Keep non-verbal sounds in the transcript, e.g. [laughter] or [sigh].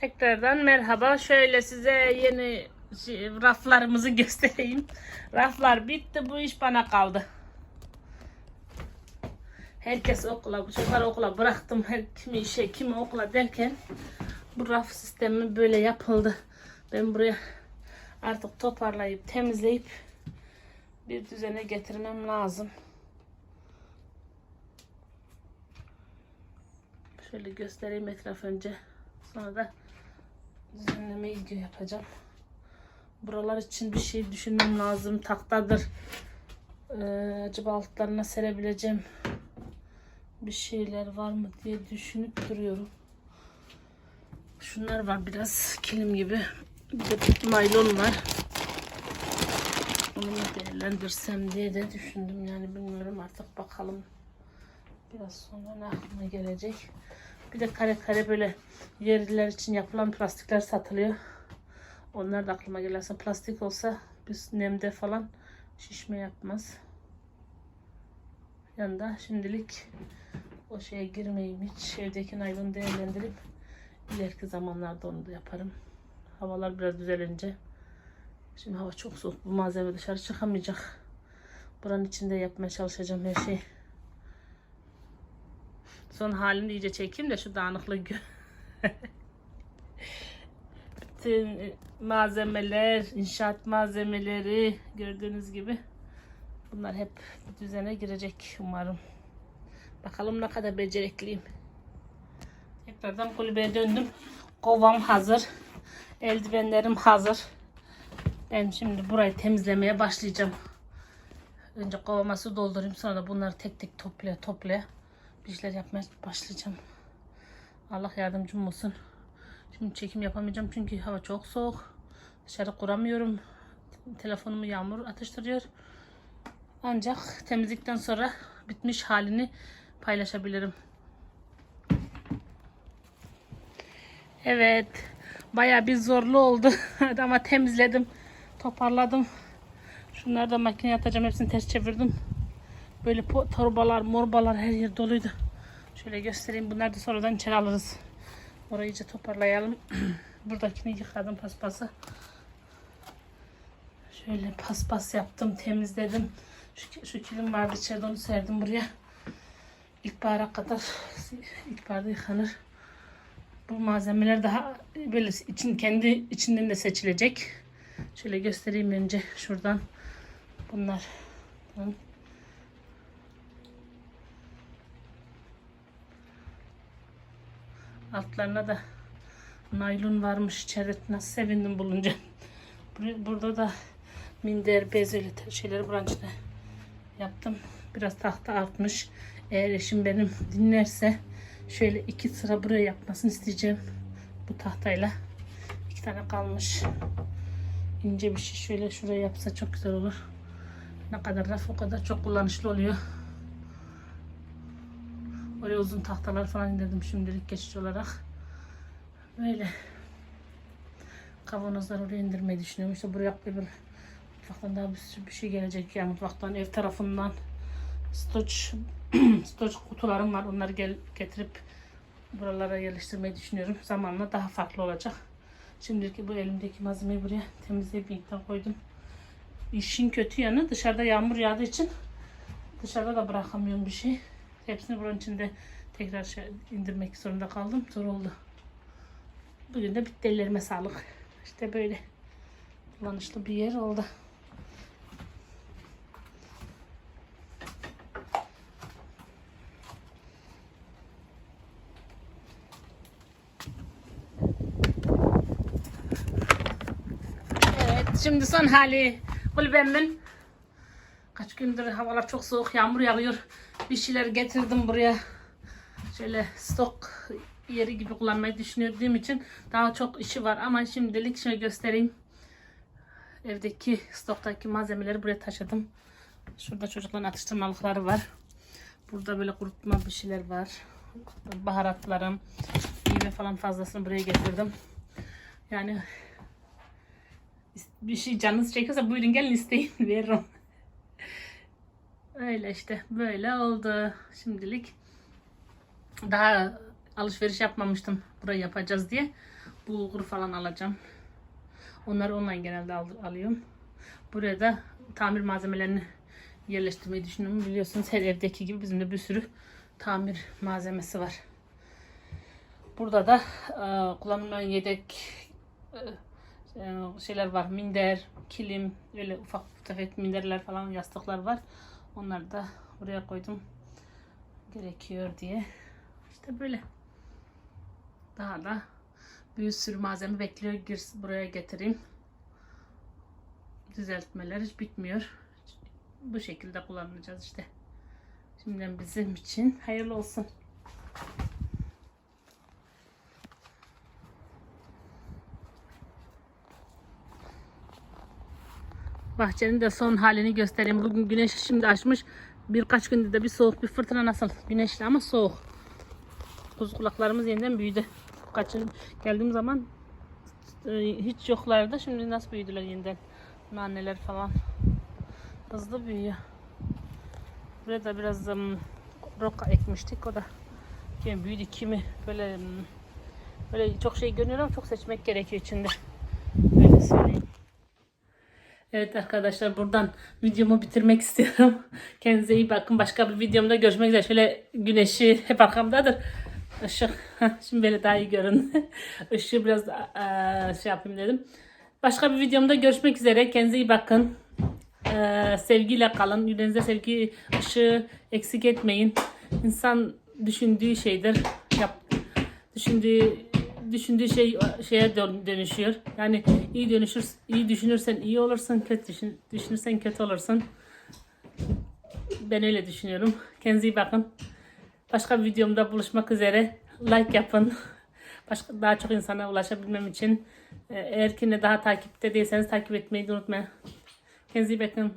Tekrardan merhaba. Şöyle size yeni raflarımızı [laughs] göstereyim. Raflar bitti. Bu iş bana kaldı. Herkes okula, çocukları okula bıraktım. Her kimi işe, kimi okula derken bu raf sistemi böyle yapıldı. Ben buraya artık toparlayıp temizleyip bir düzene getirmem lazım. Şöyle göstereyim etraf önce. Sonra da düzenleme video yapacağım. Buralar için bir şey düşünmem lazım. Taktadır. Ee, acaba altlarına serebileceğim bir şeyler var mı diye düşünüp duruyorum. Şunlar var biraz kilim gibi. Bir de naylon var. Onu değerlendirsem diye de düşündüm. Yani bilmiyorum artık bakalım. Biraz sonra ne aklıma gelecek. Bir de kare kare böyle yerliler için yapılan plastikler satılıyor. Onlar da aklıma gelirse plastik olsa biz nemde falan şişme yapmaz. Yanında şimdilik o şeye girmeyeyim hiç. Evdeki naylonu değerlendirip ileriki zamanlarda onu da yaparım. Havalar biraz düzelince. Şimdi hava çok soğuk. Bu malzeme dışarı çıkamayacak. Buranın içinde yapmaya çalışacağım her şeyi. Son halini iyice çekeyim de şu dağınıklığı gör. [laughs] Bütün malzemeler, inşaat malzemeleri gördüğünüz gibi bunlar hep düzene girecek umarım. Bakalım ne kadar becerikliyim. Tekrardan kulübeye döndüm. Kovam hazır. Eldivenlerim hazır. Ben şimdi burayı temizlemeye başlayacağım. Önce kovama su doldurayım. Sonra bunları tek tek toplaya toplaya bir şeyler yapmaya başlayacağım. Allah yardımcım olsun. Şimdi çekim yapamayacağım çünkü hava çok soğuk. Dışarı kuramıyorum. Telefonumu yağmur atıştırıyor. Ancak temizlikten sonra bitmiş halini paylaşabilirim. Evet. Baya bir zorlu oldu. [laughs] Ama temizledim. Toparladım. Şunları da makineye atacağım. Hepsini ters çevirdim. Böyle torbalar, morbalar her yer doluydu. Şöyle göstereyim. Bunları da sonradan içeri alırız. Orayı iyice toparlayalım. [clears throat] Buradakini yıkadım paspası. Şöyle paspas yaptım, temizledim. Şu, şu kilim vardı içeride onu serdim buraya. İlkbahara kadar [laughs] ilkbaharda yıkanır. Bu malzemeler daha böyle için kendi içinden de seçilecek. Şöyle göstereyim önce şuradan. Bunlar. Tamam. Altlarına da naylon varmış içeride. Nasıl sevindim bulunca. [laughs] Bur- Burada da minder, bez öyle şeyleri buranın yaptım. Biraz tahta artmış. Eğer eşim benim dinlerse şöyle iki sıra buraya yapmasını isteyeceğim. Bu tahtayla. iki tane kalmış. İnce bir şey şöyle şuraya yapsa çok güzel olur. Ne kadar raf o kadar çok kullanışlı oluyor. Oraya uzun tahtalar falan indirdim şimdilik geçici olarak. Böyle. Kavanozlar oraya indirmeyi düşünüyorum. İşte buraya bir mutfaktan daha bir sürü bir şey gelecek ya mutfaktan ev tarafından stoç [clears throat] stoç kutularım var. Onları gel, getirip buralara yerleştirmeyi düşünüyorum. Zamanla daha farklı olacak. Şimdilik bu elimdeki malzemeyi buraya temizleyip linkten koydum. İşin kötü yanı dışarıda yağmur yağdığı için dışarıda da bırakamıyorum bir şey. Hepsini buranın içinde tekrar şey indirmek zorunda kaldım. Zor oldu. Bugün de bitti ellerime sağlık. İşte böyle kullanışlı bir yer oldu. Evet şimdi son hali kulübemin Kaç gündür havalar çok soğuk, yağmur yağıyor. Bir şeyler getirdim buraya. Şöyle stok yeri gibi kullanmayı düşündüğüm için daha çok işi var. Ama şimdilik şöyle göstereyim. Evdeki stoktaki malzemeleri buraya taşıdım. Şurada çocukların atıştırmalıkları var. Burada böyle kurutma bir şeyler var. Baharatlarım, meyve falan fazlasını buraya getirdim. Yani bir şey canınız çekiyorsa buyurun gelin isteyin [laughs] veririm. Öyle işte böyle oldu şimdilik. Daha alışveriş yapmamıştım burayı yapacağız diye. bulgur falan alacağım. Onları online genelde al- alıyorum. Buraya da tamir malzemelerini yerleştirmeyi düşünüyorum. Biliyorsunuz her evdeki gibi bizim de bir sürü tamir malzemesi var. Burada da e, kullanılmayan yedek e, e, şeyler var. Minder, kilim, öyle ufak tefek minderler falan, yastıklar var. Onları da buraya koydum. Gerekiyor diye. İşte böyle. Daha da bir sürü malzeme bekliyor. Gir, buraya getireyim. Düzeltmeler hiç bitmiyor. Bu şekilde kullanacağız işte. Şimdiden bizim için hayırlı olsun. Bahçenin de son halini göstereyim. Bugün güneş şimdi açmış. Birkaç gündür de bir soğuk, bir fırtına nasıl? Güneşli ama soğuk. Kuzu kulaklarımız yeniden büyüdü. Kaçın geldiğim zaman e, hiç yoklardı. Şimdi nasıl büyüdüler yeniden? Naneler falan. Hızlı büyüyor. Buraya da biraz um, roka ekmiştik. O da kimi büyüdü, kimi böyle böyle çok şey görünüyor ama çok seçmek gerekiyor içinde. Öyle söyleyeyim. Evet arkadaşlar buradan videomu bitirmek istiyorum. [laughs] Kendinize iyi bakın. Başka bir videomda görüşmek üzere. Şöyle güneşi hep arkamdadır. Işık. [laughs] Şimdi böyle daha iyi görün. [laughs] Işığı biraz eee, şey yapayım dedim. Başka bir videomda görüşmek üzere. Kendinize iyi bakın. Eee, sevgiyle kalın. Yüreğinize sevgi ışığı eksik etmeyin. İnsan düşündüğü şeydir. Yap, düşündüğü düşündüğü şey şeye dön- dönüşüyor. Yani iyi dönüşür, iyi düşünürsen iyi olursun, kötü düşün, düşünürsen kötü olursun. Ben öyle düşünüyorum. Kendinize iyi bakın. Başka bir videomda buluşmak üzere. Like yapın. Başka daha çok insana ulaşabilmem için e, eğer ki ne daha takipte değilseniz takip etmeyi de unutmayın. Kendinize iyi bakın.